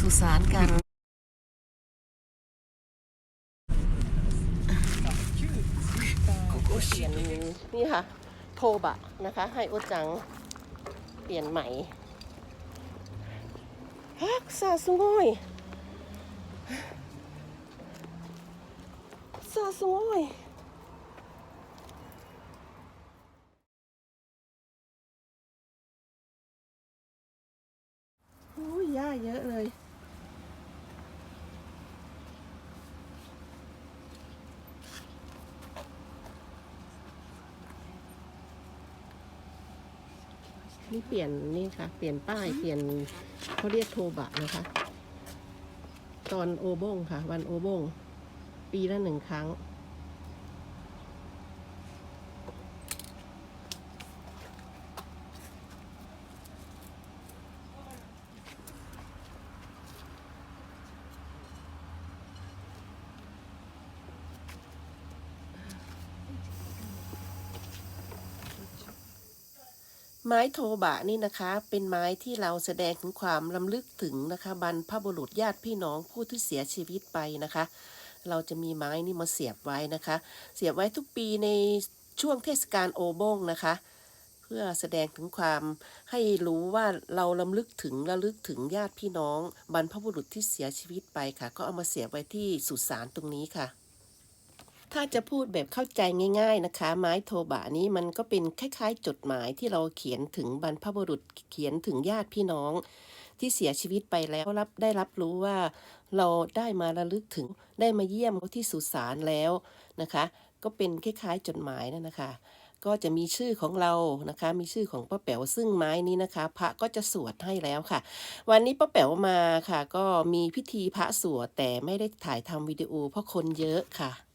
สุสานกัน เปลี่ยนนี่ค่ะ โทบะนะคะ ให้โอจัง เปลี่ยนใหม่ฮักซาสุงอยซาสุงอยโอ้ยหญ้าเยอะเลย นี่เปลี่ยนนี่ค่ะ เปลี่ยนป้ายเปลี่ยนเขาเรียกโทบะนะคะ ตอนโอบงค่ะ วันโอบง ปีละหนึ่งครั้ง ไม้โทบะนี่นะคะเป็นไม้ที่เราแสดงถึงความลำลึกถึงนะคะ บรรพบุรุษญาติพี่น้องผู้ที่เสียชีวิตไปนะคะ เราจะมีไม้นี่มาเสียบไว้นะคะ เสียบไว้ทุกปีในช่วงเทศกาลโอบงนะคะ เพื่อแสดงถึงความให้รู้ว่าเราลำลึกถึงระลึกถึงญาติพี่น้อง บรรพบุรุษที่เสียชีวิตไปค่ะ ก็เอามาเสียบไว้ที่สุสานตรงนี้ค่ะ ถ้าจะพูดแบบเข้าใจง่าย ๆนะคะ ไม้โทบะนี้มันก็เป็นคล้ายๆ จดหมายที่เราเขียนถึงบรรพบุรุษเขียนถึงญาติพี่น้อง ที่เสียชีวิตไปแล้วรับได้รับรู้ว่า เราได้มาระลึกถึงได้มาเยี่ยมเขาที่สุสานแล้วนะคะ ก็เป็นคล้ายๆ จดหมายนั่นนะคะ ก็จะมีชื่อของเรานะคะ มีชื่อของป้าแป๋วซึ่งไม้นี้นะคะ พระก็จะสวดให้แล้วค่ะ วันนี้ป้าแป๋วมาค่ะ ก็มีพิธีพระสวดแต่ไม่ได้ถ่ายทำวิดีโอเพราะคนเยอะค่ะ